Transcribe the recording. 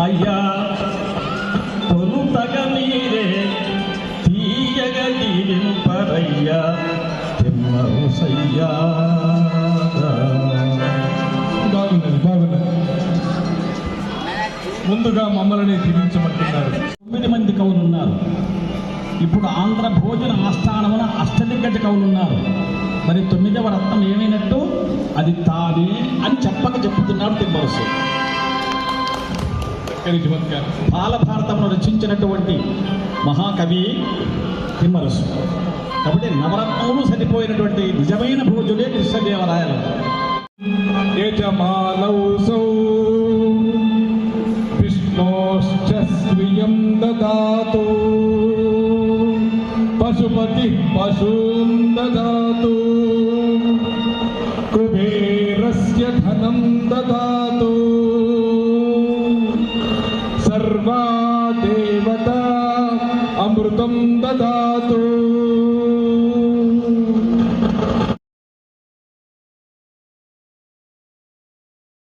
అయ్యా తొలుతగ మీరే తీయగ దీనింపరయ్యా తిమ్మరుసయ్యా ముందుగా మమ్మల్ని దీవించమంటున్నారు. తొమ్మిది మంది కవులున్నారు. ఇప్పుడు ఆంధ్ర భోజన ఆస్థానమున అష్టదిగ్గజ కవులున్నారు. మరి తొమ్మిదవ రత్నం ఏమైనట్టు? అది తానే అని చెప్పక చెప్పుతున్నాడు తిమ్మరుసు చమత్కారం బాలభారతమును రచించినటువంటి మహాకవి తిమ్మరసు కాబట్టి నవరత్నములు సరిపోయినటువంటి నిజమైన భోజులే కృష్ణదేవరాయలు. యజమానౌసౌ విష్ణోశ్చ స్వయం దాతు పశుపతి పశూన్ దాతు కుబేరస్య ధనం దాతు अमृतं ददातु